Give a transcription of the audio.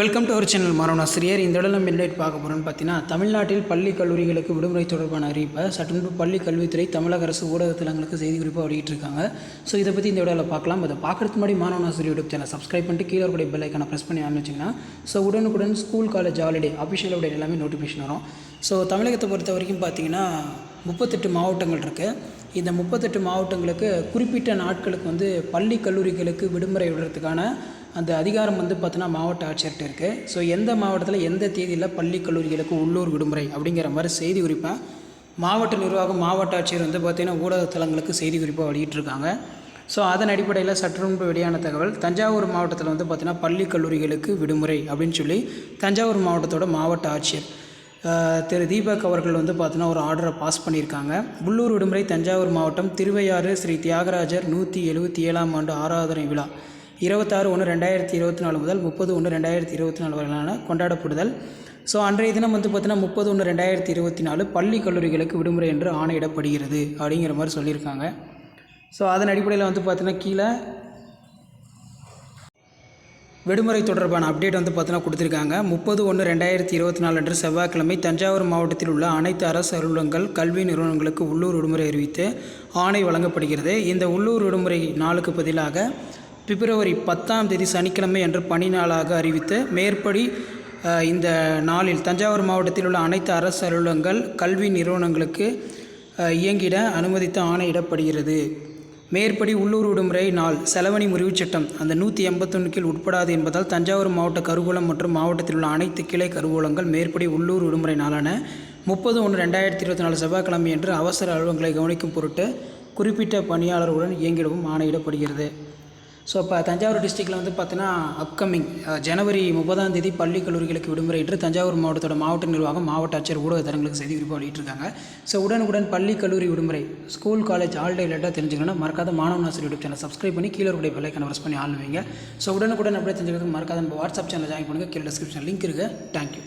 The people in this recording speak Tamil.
வெல்கம் டு அவர் சேனல் மாணவனாசிரியர் இந்த இடம் நம்ம என்ன பார்க்க போகிறோம்னு பார்த்தீங்கன்னா தமிழ்நாட்டில் பள்ளி கல்லூரிகளுக்கு விடுமுறை தொடர்பான அறிவிப்பை சற்று முன்பு பள்ளி கல்வித்துறை தமிழக அரசு ஊடகத்தலங்களுக்கு செய்தி குறிப்பாக வெளியிட்டிருக்காங்க ஸோ இதை பற்றி இந்த வீடியோவில் பார்க்கலாம். அதை பார்க்குறதுக்கு முன்னாடி மாணவனாசிரியர் யூடியூப் சேனல் சப்ஸ்கிரைப் பண்ணிட்டு கீழே கூட பெல் ஐக்கான ப்ரெஸ் பண்ணி ஆரம்பிச்சிங்கன்னா ஸோ உடனுக்குடன் school college holiday official update எல்லாமே நோட்டிஃபிகேஷன் வரும். ஸோ தமிழகத்தை பொறுத்த வரைக்கும் பார்த்தீங்கன்னா முப்பத்தெட்டு மாவட்டங்கள் இருக்குது இந்த முப்பத்தெட்டு மாவட்டங்களுக்கு குறிப்பிட்ட நாட்களுக்கு வந்து பள்ளி கல்லூரிகளுக்கு விடுமுறை விடுறதுக்கான அந்த அதிகாரம் வந்து பார்த்தோன்னா மாவட்ட ஆட்சியர்கிட்ட இருக்குது ஸோ எந்த மாவட்டத்தில் எந்த தேதியில் பள்ளி கல்லூரிகளுக்கு உள்ளூர் விடுமுறை அப்படிங்கிற மாதிரி செய்தி குறிப்பாக மாவட்ட நிர்வாகம் மாவட்ட ஆட்சியர் வந்து பார்த்திங்கன்னா ஊடகத்தலங்களுக்கு செய்தி குறிப்பாக வெளியிட்டிருக்காங்க. ஸோ அதன் அடிப்படையில் சற்று முன்பு வெளியான தகவல் தஞ்சாவூர் மாவட்டத்தில் வந்து பார்த்திங்கன்னா பள்ளி கல்லூரிகளுக்கு விடுமுறை அப்படின்னு சொல்லி தஞ்சாவூர் மாவட்டத்தோட மாவட்ட ஆட்சியர் திரு தீபக் அவர்கள் வந்து பார்த்தீங்கன்னா ஒரு ஆர்டரை பாஸ் பண்ணியிருக்காங்க. உள்ளூர் விடுமுறை தஞ்சாவூர் மாவட்டம் திருவையாறு ஸ்ரீ தியாகராஜர் நூற்றி எழுபத்தி ஏழாம் ஆண்டு ஆராதனை விழா. இருபத்தாறு ஒன்று ரெண்டாயிரத்தி இருபத்தி நாலு முதல் முப்பது ஒன்று ரெண்டாயிரத்தி இருபத்தி நாலு வரையிலான கொண்டாடப்படுதல். ஸோ அன்றைய தினம் வந்து பார்த்தீங்கன்னா முப்பது ஒன்று ரெண்டாயிரத்தி இருபத்தி நாலு பள்ளி கல்லூரிகளுக்கு விடுமுறை என்று ஆணையிடப்படுகிறது அப்படிங்கிற மாதிரி சொல்லியிருக்காங்க. ஸோ அதன் அடிப்படையில் வந்து பார்த்தீங்கன்னா கீழே விடுமுறை தொடர்பான அப்டேட் வந்து பார்த்தீங்கன்னா கொடுத்துருக்காங்க. முப்பது ஒன்று ரெண்டாயிரத்தி இருபத்தி நாலு அன்று செவ்வாய்க்கிழமை தஞ்சாவூர் மாவட்டத்தில் உள்ள அனைத்து அரசு அலுவலகங்கள் கல்வி நிறுவனங்களுக்கு உள்ளூர் விடுமுறை அறிவித்து ஆணை வழங்கப்படுகிறது. இந்த உள்ளூர் விடுமுறை நாளுக்கு பதிலாக பிப்ரவரி பத்தாம் தேதி சனிக்கிழமை அன்று பணி நாளாக அறிவித்து மேற்படி இந்த நாளில் தஞ்சாவூர் மாவட்டத்தில் உள்ள அனைத்து அரசு அலுவலகங்கள் கல்வி நிறுவனங்களுக்கு இயங்கிட அனுமதித்து ஆணையிடப்படுகிறது. மேற்படி உள்ளூர் விடுமுறை நாள் செலவணி முறிவுச் சட்டம். அந்த நூற்றி எண்பத்தொன்று கீழ் உட்படாது என்பதால் தஞ்சாவூர் மாவட்ட கருவூலம் மற்றும் மாவட்டத்தில் உள்ள அனைத்து கிளை கருவூலங்கள் மேற்படி உள்ளூர் விடுமுறை நாளான முப்பது ஒன்று ரெண்டாயிரத்தி இருபத்தி நாலு செவ்வாய்க்கிழமை என்று அவசர அலுவலங்களை கவனிக்கும் பொருட்டு குறிப்பிட்ட பணியாளர்களுடன் இயங்கிடவும் ஆணையிடப்படுகிறது. ஸோ இப்போ தஞ்சாவூர் டிஸ்ட்ரிக்டில் வந்து பார்த்தீங்கன்னா அப்கமிங் ஜனவரி முப்பதாம் தேதி பள்ளி கல்லூரிகளுக்கு விடுமுறை என்று தஞ்சாவூர் மாவட்டத்தோட மாவட்ட நிர்வாகம் மாவட்ட ஆட்சியர் ஊடகத்தரங்களுக்கு செய்தி குறிப்பாக வெளியிட்டிருக்காங்க. ஸோ உடனுக்குடன் பள்ளி கல்லூரி விடுமுறை ஸ்கூல் காலேஜ் ஆல்டே லேட்டாக தெரிஞ்சுக்கணும் மறக்காத மாணவ நாசர் யூடியூப் சேனல் சப்ஸ்கிரைப் பண்ணி கீழே கூட பெல்லைக்கான ப்ரெஸ் பண்ணி ஆள் வைங்க. ஸோ உடனுக்குடன் அப்படியே தெரிஞ்சுக்கிறதுக்கு மறக்காத நம்ம வாட்ஸ்அப் சேனல் ஜாயின் பண்ணுங்கள் கீழே டிஸ்கிரிப்ஷன் லிங்க் இருக்குது தேங்க்யூ